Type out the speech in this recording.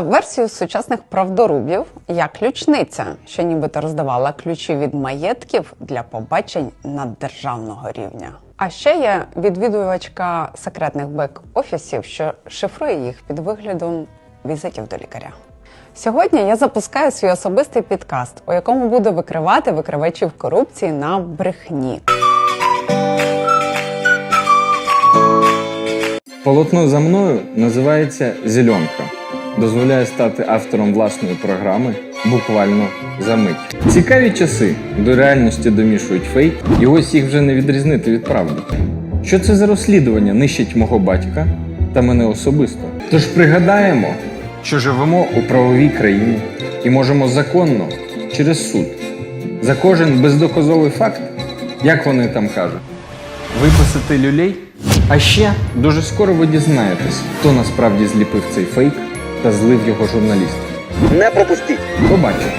Версію сучасних правдорубів як ключниця, що нібито роздавала ключі від маєтків для побачень наддержавного рівня. А ще є відвідувачка секретних бек-офісів, що шифрує їх під виглядом візитів до лікаря. Сьогодні я запускаю свій особистий підкаст, у якому буду викривати викривачів корупції на брехні. Полотно за мною називається Зеленка. Дозволяє стати автором власної програми буквально за мить. Цікаві часи до реальності домішують фейк, і ось їх вже не відрізнити від правди. Що це за розслідування нищить мого батька та мене особисто? Тож пригадаємо, що живемо у правовій країні і можемо законно через суд за кожен бездоказовий факт, як вони там кажуть, виписати люлей. А ще дуже скоро ви дізнаєтесь, хто насправді зліпив цей фейк та злив його журналіст. Не пропустіть! Побачимо.